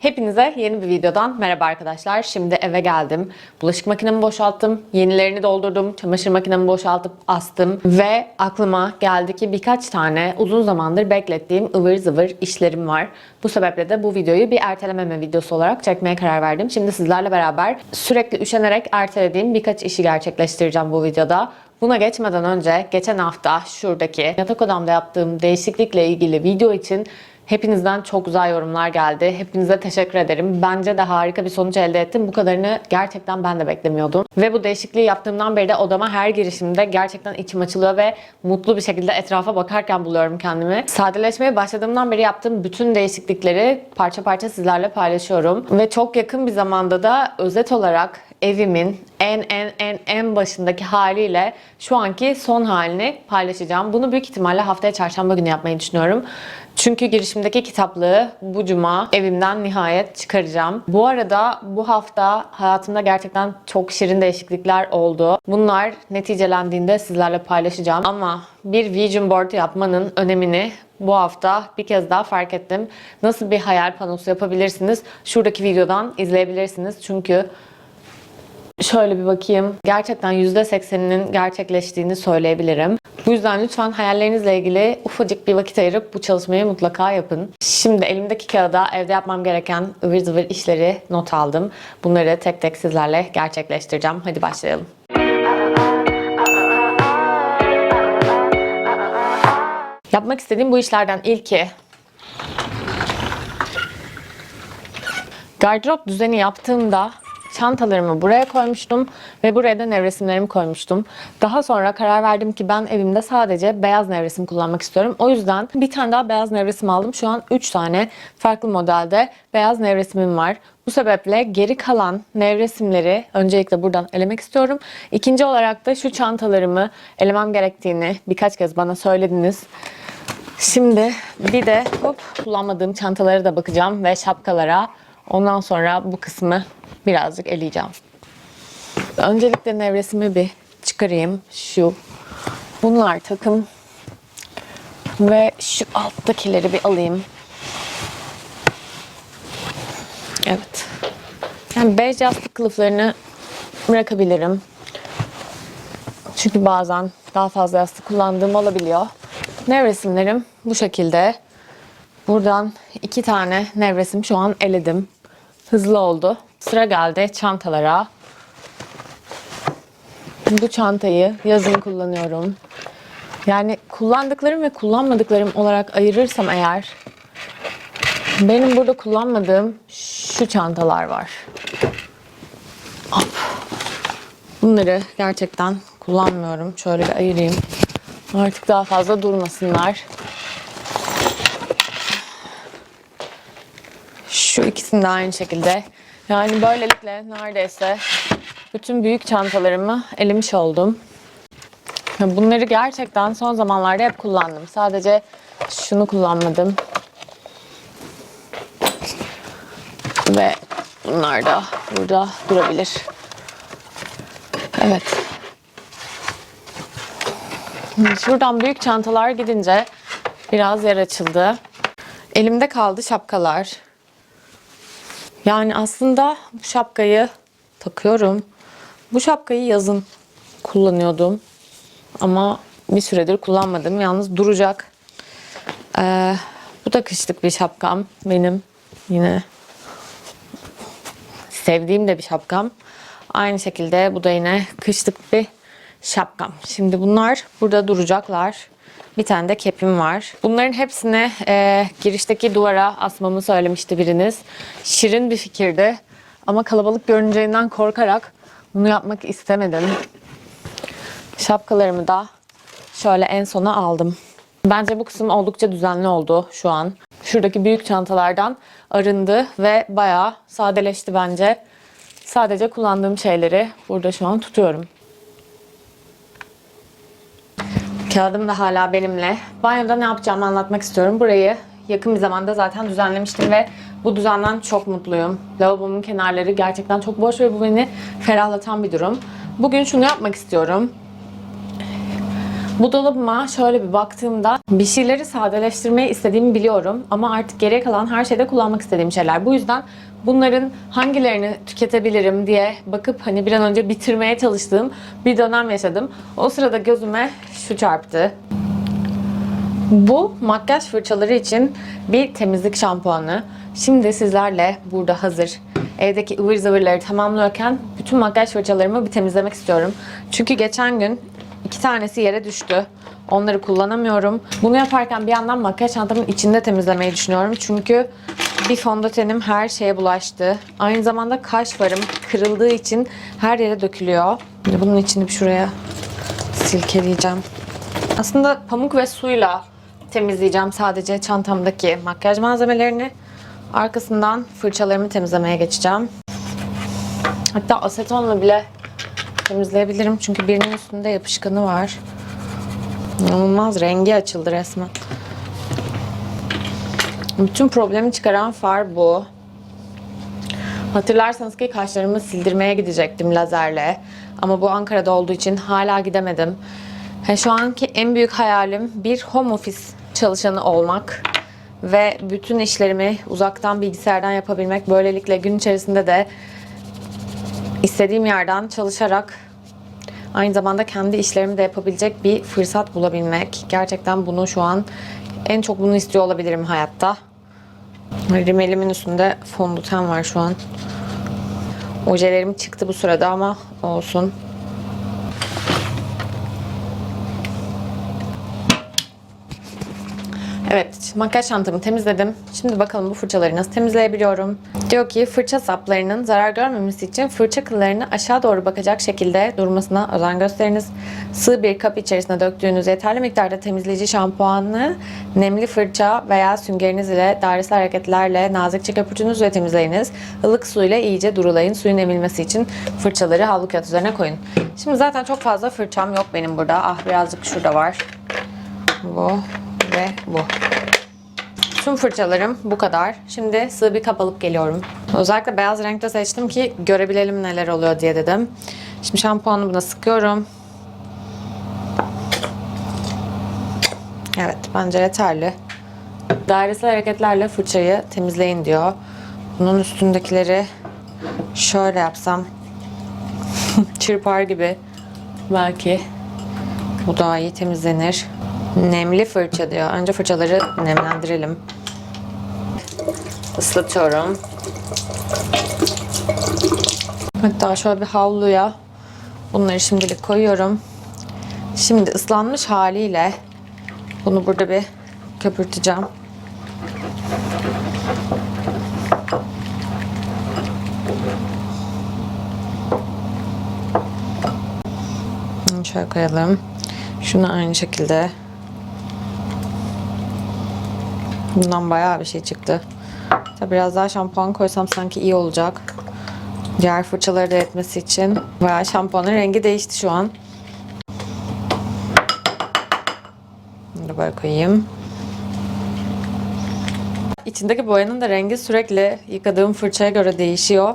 Hepinize yeni bir videodan merhaba arkadaşlar. Şimdi eve geldim. Bulaşık makinemi boşalttım. Yenilerini doldurdum. Çamaşır makinemi boşaltıp astım. Ve aklıma geldi ki birkaç tane uzun zamandır beklettiğim ıvır zıvır işlerim var. Bu sebeple de bu videoyu bir ertelememe videosu olarak çekmeye karar verdim. Şimdi sizlerle beraber sürekli üşenerek ertelediğim birkaç işi gerçekleştireceğim bu videoda. Buna geçmeden önce geçen hafta şuradaki yatak odamda yaptığım değişiklikle ilgili video için Hepinizden çok güzel yorumlar geldi. Hepinize teşekkür ederim. Bence de harika bir sonuç elde ettim. Bu kadarını gerçekten ben de beklemiyordum. Ve bu değişikliği yaptığımdan beri de odama her girişimde gerçekten içim açılıyor ve mutlu bir şekilde etrafa bakarken buluyorum kendimi. Sadeleşmeye başladığımdan beri yaptığım bütün değişiklikleri parça parça sizlerle paylaşıyorum. Ve çok yakın bir zamanda da özet olarak evimin en en en en başındaki haliyle şu anki son halini paylaşacağım. Bunu büyük ihtimalle haftaya çarşamba günü yapmayı düşünüyorum. Çünkü girişimdeki kitaplığı bu cuma evimden nihayet çıkaracağım. Bu arada bu hafta hayatımda gerçekten çok şirin değişiklikler oldu. Bunlar neticelendiğinde sizlerle paylaşacağım. Ama bir vision board yapmanın önemini bu hafta bir kez daha fark ettim. Nasıl bir hayal panosu yapabilirsiniz? Şuradaki videodan izleyebilirsiniz. Çünkü Şöyle bir bakayım. Gerçekten %80'inin gerçekleştiğini söyleyebilirim. Bu yüzden lütfen hayallerinizle ilgili ufacık bir vakit ayırıp bu çalışmayı mutlaka yapın. Şimdi elimdeki kağıda evde yapmam gereken ıvır zıvır işleri not aldım. Bunları tek tek sizlerle gerçekleştireceğim. Hadi başlayalım. Yapmak istediğim bu işlerden ilki Gardırop düzeni yaptığımda çantalarımı buraya koymuştum ve buraya da nevresimlerimi koymuştum. Daha sonra karar verdim ki ben evimde sadece beyaz nevresim kullanmak istiyorum. O yüzden bir tane daha beyaz nevresim aldım. Şu an 3 tane farklı modelde beyaz nevresimim var. Bu sebeple geri kalan nevresimleri öncelikle buradan elemek istiyorum. İkinci olarak da şu çantalarımı elemem gerektiğini birkaç kez bana söylediniz. Şimdi bir de hop kullanmadığım çantalara da bakacağım ve şapkalara. Ondan sonra bu kısmı birazcık eleyeceğim. Öncelikle nevresimi bir çıkarayım. Şu. Bunlar takım. Ve şu alttakileri bir alayım. Evet. Yani bej yastık kılıflarını bırakabilirim. Çünkü bazen daha fazla yastık kullandığım olabiliyor. Nevresimlerim bu şekilde. Buradan iki tane nevresim şu an eledim. Hızlı oldu. Sıra geldi çantalara. Bu çantayı yazın kullanıyorum. Yani kullandıklarım ve kullanmadıklarım olarak ayırırsam eğer benim burada kullanmadığım şu çantalar var. Hop. Bunları gerçekten kullanmıyorum. Şöyle bir ayırayım. Artık daha fazla durmasınlar. Şu ikisini de aynı şekilde. Yani böylelikle neredeyse bütün büyük çantalarımı elemiş oldum. Bunları gerçekten son zamanlarda hep kullandım. Sadece şunu kullanmadım. Ve bunlar da burada durabilir. Evet. Şuradan büyük çantalar gidince biraz yer açıldı. Elimde kaldı şapkalar. Yani aslında bu şapkayı takıyorum. Bu şapkayı yazın kullanıyordum. Ama bir süredir kullanmadım. Yalnız duracak. Ee, bu da kışlık bir şapkam benim. Yine sevdiğim de bir şapkam. Aynı şekilde bu da yine kışlık bir şapkam. Şimdi bunlar burada duracaklar. Bir tane de kepim var. Bunların hepsini e, girişteki duvara asmamı söylemişti biriniz. Şirin bir fikirdi. Ama kalabalık görüneceğinden korkarak bunu yapmak istemedim. Şapkalarımı da şöyle en sona aldım. Bence bu kısım oldukça düzenli oldu şu an. Şuradaki büyük çantalardan arındı ve bayağı sadeleşti bence. Sadece kullandığım şeyleri burada şu an tutuyorum. Kağıdım da hala benimle. Banyoda ne yapacağımı anlatmak istiyorum. Burayı yakın bir zamanda zaten düzenlemiştim ve bu düzenden çok mutluyum. Lavabomun kenarları gerçekten çok boş ve bu beni ferahlatan bir durum. Bugün şunu yapmak istiyorum. Bu dolabıma şöyle bir baktığımda bir şeyleri sadeleştirmeyi istediğimi biliyorum ama artık geriye kalan her şeyde kullanmak istediğim şeyler. Bu yüzden bunların hangilerini tüketebilirim diye bakıp hani bir an önce bitirmeye çalıştığım bir dönem yaşadım. O sırada gözüme şu çarptı. Bu makyaj fırçaları için bir temizlik şampuanı. Şimdi sizlerle burada hazır evdeki ıvır zıvırları tamamlıyorken bütün makyaj fırçalarımı bir temizlemek istiyorum. Çünkü geçen gün iki tanesi yere düştü. Onları kullanamıyorum. Bunu yaparken bir yandan makyaj çantamın içinde temizlemeyi düşünüyorum. Çünkü bir fondötenim her şeye bulaştı. Aynı zamanda kaş farım kırıldığı için her yere dökülüyor. Şimdi bunun içini bir şuraya silkeleyeceğim. Aslında pamuk ve suyla temizleyeceğim sadece çantamdaki makyaj malzemelerini. Arkasından fırçalarımı temizlemeye geçeceğim. Hatta asetonla bile temizleyebilirim çünkü birinin üstünde yapışkanı var. İnanılmaz rengi açıldı resmen. Bütün problemi çıkaran far bu. Hatırlarsanız ki kaşlarımı sildirmeye gidecektim lazerle. Ama bu Ankara'da olduğu için hala gidemedim. He, şu anki en büyük hayalim bir home office çalışanı olmak ve bütün işlerimi uzaktan bilgisayardan yapabilmek. Böylelikle gün içerisinde de istediğim yerden çalışarak aynı zamanda kendi işlerimi de yapabilecek bir fırsat bulabilmek. Gerçekten bunu şu an en çok bunu istiyor olabilirim hayatta. Rimelimin üstünde fondöten var şu an. Ojelerim çıktı bu sırada ama olsun. Evet, makyaj çantamı temizledim. Şimdi bakalım bu fırçaları nasıl temizleyebiliyorum. Diyor ki fırça saplarının zarar görmemesi için fırça kıllarını aşağı doğru bakacak şekilde durmasına özen gösteriniz. Sığ bir kap içerisine döktüğünüz yeterli miktarda temizleyici şampuanı nemli fırça veya süngeriniz ile dairesel hareketlerle nazikçe köpürtünüz ve temizleyiniz. Ilık suyla iyice durulayın. Suyun emilmesi için fırçaları havlu kağıt üzerine koyun. Şimdi zaten çok fazla fırçam yok benim burada. Ah birazcık şurada var. Bu ve bu. Tüm fırçalarım bu kadar. Şimdi sığ bir kap alıp geliyorum. Özellikle beyaz renkte seçtim ki görebilelim neler oluyor diye dedim. Şimdi şampuanı buna sıkıyorum. Evet bence yeterli. Dairesel hareketlerle fırçayı temizleyin diyor. Bunun üstündekileri şöyle yapsam çırpar gibi belki bu daha iyi temizlenir. Nemli fırça diyor. Önce fırçaları nemlendirelim. Islatıyorum. Hatta şöyle bir havluya bunları şimdilik koyuyorum. Şimdi ıslanmış haliyle bunu burada bir köpürteceğim. Şöyle koyalım. Şunu aynı şekilde Bundan bayağı bir şey çıktı. Tabii biraz daha şampuan koysam sanki iyi olacak. Diğer fırçaları da etmesi için. Bayağı şampuanın rengi değişti şu an. Bunu da böyle. İçindeki boyanın da rengi sürekli yıkadığım fırçaya göre değişiyor.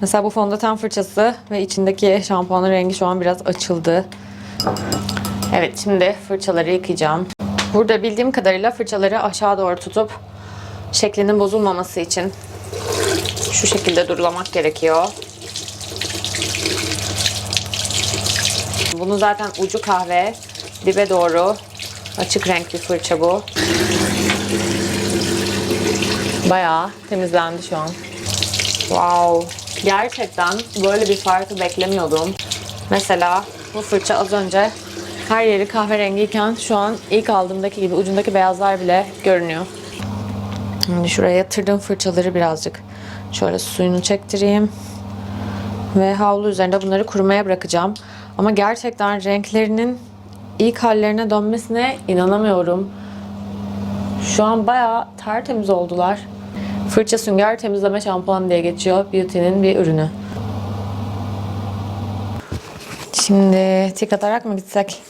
Mesela bu fondöten fırçası ve içindeki şampuanın rengi şu an biraz açıldı. Evet şimdi fırçaları yıkayacağım. Burada bildiğim kadarıyla fırçaları aşağı doğru tutup şeklinin bozulmaması için şu şekilde durulamak gerekiyor. Bunu zaten ucu kahve, dibe doğru açık renk bir fırça bu. Bayağı temizlendi şu an. Wow. Gerçekten böyle bir farkı beklemiyordum. Mesela bu fırça az önce her yeri kahverengiyken şu an ilk aldığımdaki gibi ucundaki beyazlar bile görünüyor. Şimdi şuraya yatırdım fırçaları birazcık. Şöyle suyunu çektireyim. Ve havlu üzerinde bunları kurumaya bırakacağım. Ama gerçekten renklerinin ilk hallerine dönmesine inanamıyorum. Şu an bayağı tertemiz oldular. Fırça sünger temizleme şampuan diye geçiyor. Beauty'nin bir ürünü. Şimdi tik atarak mı gitsek?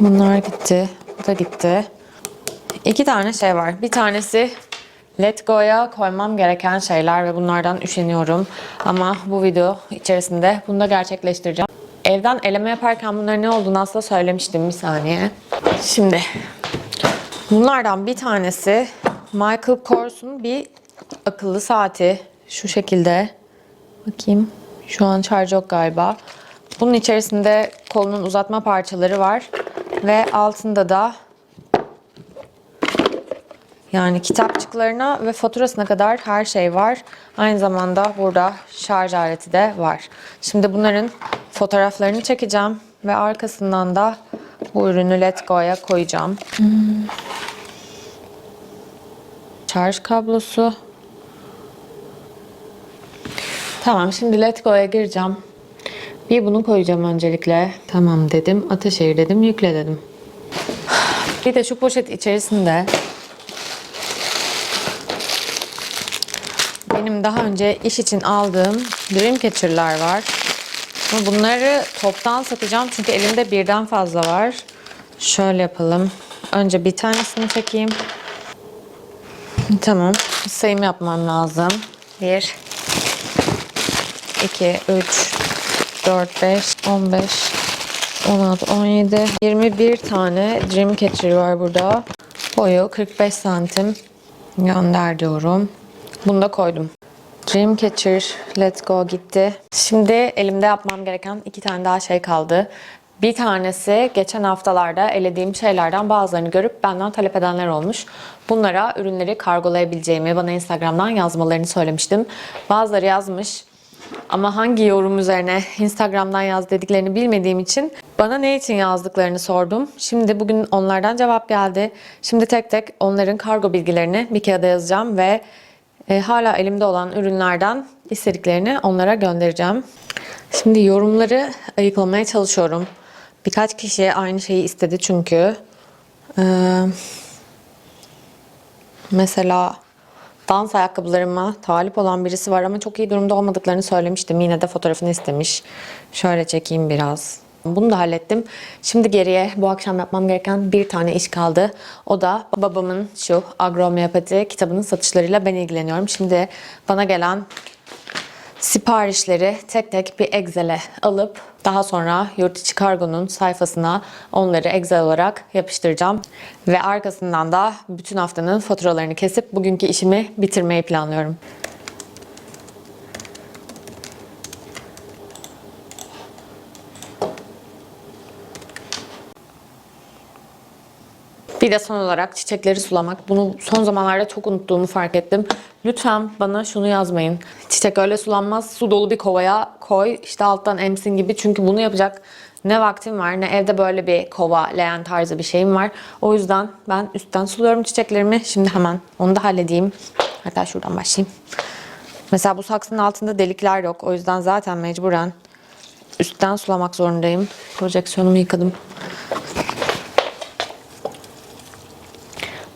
Bunlar gitti. Bu da gitti. İki tane şey var. Bir tanesi Let Go'ya koymam gereken şeyler ve bunlardan üşeniyorum. Ama bu video içerisinde bunu da gerçekleştireceğim. Evden eleme yaparken bunların ne olduğunu aslında söylemiştim bir saniye. Şimdi bunlardan bir tanesi Michael Kors'un bir akıllı saati. Şu şekilde. Bakayım. Şu an şarj yok galiba. Bunun içerisinde kolunun uzatma parçaları var. Ve altında da yani kitapçıklarına ve faturasına kadar her şey var. Aynı zamanda burada şarj aleti de var. Şimdi bunların fotoğraflarını çekeceğim ve arkasından da bu ürünü Let Go'ya koyacağım. Şarj kablosu. Tamam şimdi Let Go'ya gireceğim. Bir bunu koyacağım öncelikle. Tamam dedim. Ataşehir dedim. Yükle dedim. Bir de şu poşet içerisinde benim daha önce iş için aldığım Dreamcatcher'lar var. Bunları toptan satacağım çünkü elimde birden fazla var. Şöyle yapalım. Önce bir tanesini çekeyim. Tamam. Sayım yapmam lazım. 1 2 3 4 5 15 16 17 21 tane Dreamcatcher var burada. Boyu 45 santim. Gönder diyorum. Bunu da koydum. Dreamcatcher Let's Go gitti. Şimdi elimde yapmam gereken iki tane daha şey kaldı. Bir tanesi geçen haftalarda elediğim şeylerden bazılarını görüp benden talep edenler olmuş. Bunlara ürünleri kargolayabileceğimi bana Instagram'dan yazmalarını söylemiştim. Bazıları yazmış ama hangi yorum üzerine Instagram'dan yaz dediklerini bilmediğim için bana ne için yazdıklarını sordum. Şimdi bugün onlardan cevap geldi. Şimdi tek tek onların kargo bilgilerini bir kağıda yazacağım ve e, hala elimde olan ürünlerden istediklerini onlara göndereceğim. Şimdi yorumları ayıklamaya çalışıyorum. Birkaç kişi aynı şeyi istedi çünkü. Ee, mesela dans ayakkabılarıma talip olan birisi var ama çok iyi durumda olmadıklarını söylemiştim. Yine de fotoğrafını istemiş. Şöyle çekeyim biraz. Bunu da hallettim. Şimdi geriye bu akşam yapmam gereken bir tane iş kaldı. O da babamın şu agromeopati kitabının satışlarıyla ben ilgileniyorum. Şimdi bana gelen siparişleri tek tek bir Excel'e alıp daha sonra yurt içi kargonun sayfasına onları Excel olarak yapıştıracağım. Ve arkasından da bütün haftanın faturalarını kesip bugünkü işimi bitirmeyi planlıyorum. Bir de son olarak çiçekleri sulamak. Bunu son zamanlarda çok unuttuğumu fark ettim. Lütfen bana şunu yazmayın. Çiçek öyle sulanmaz. Su dolu bir kovaya koy. işte alttan emsin gibi. Çünkü bunu yapacak ne vaktim var ne evde böyle bir kova, leğen tarzı bir şeyim var. O yüzden ben üstten suluyorum çiçeklerimi. Şimdi hemen onu da halledeyim. Hatta şuradan başlayayım. Mesela bu saksının altında delikler yok. O yüzden zaten mecburen üstten sulamak zorundayım. Projeksiyonumu yıkadım.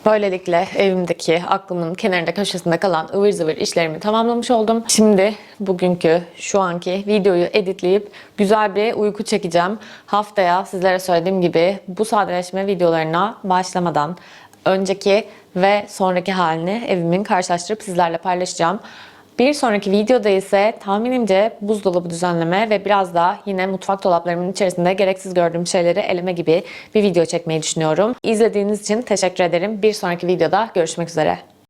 Böylelikle evimdeki aklımın kenarında köşesinde kalan ıvır zıvır işlerimi tamamlamış oldum. Şimdi bugünkü şu anki videoyu editleyip güzel bir uyku çekeceğim. Haftaya sizlere söylediğim gibi bu sadeleşme videolarına başlamadan önceki ve sonraki halini evimin karşılaştırıp sizlerle paylaşacağım. Bir sonraki videoda ise tahminimce buzdolabı düzenleme ve biraz da yine mutfak dolaplarımın içerisinde gereksiz gördüğüm şeyleri eleme gibi bir video çekmeyi düşünüyorum. İzlediğiniz için teşekkür ederim. Bir sonraki videoda görüşmek üzere.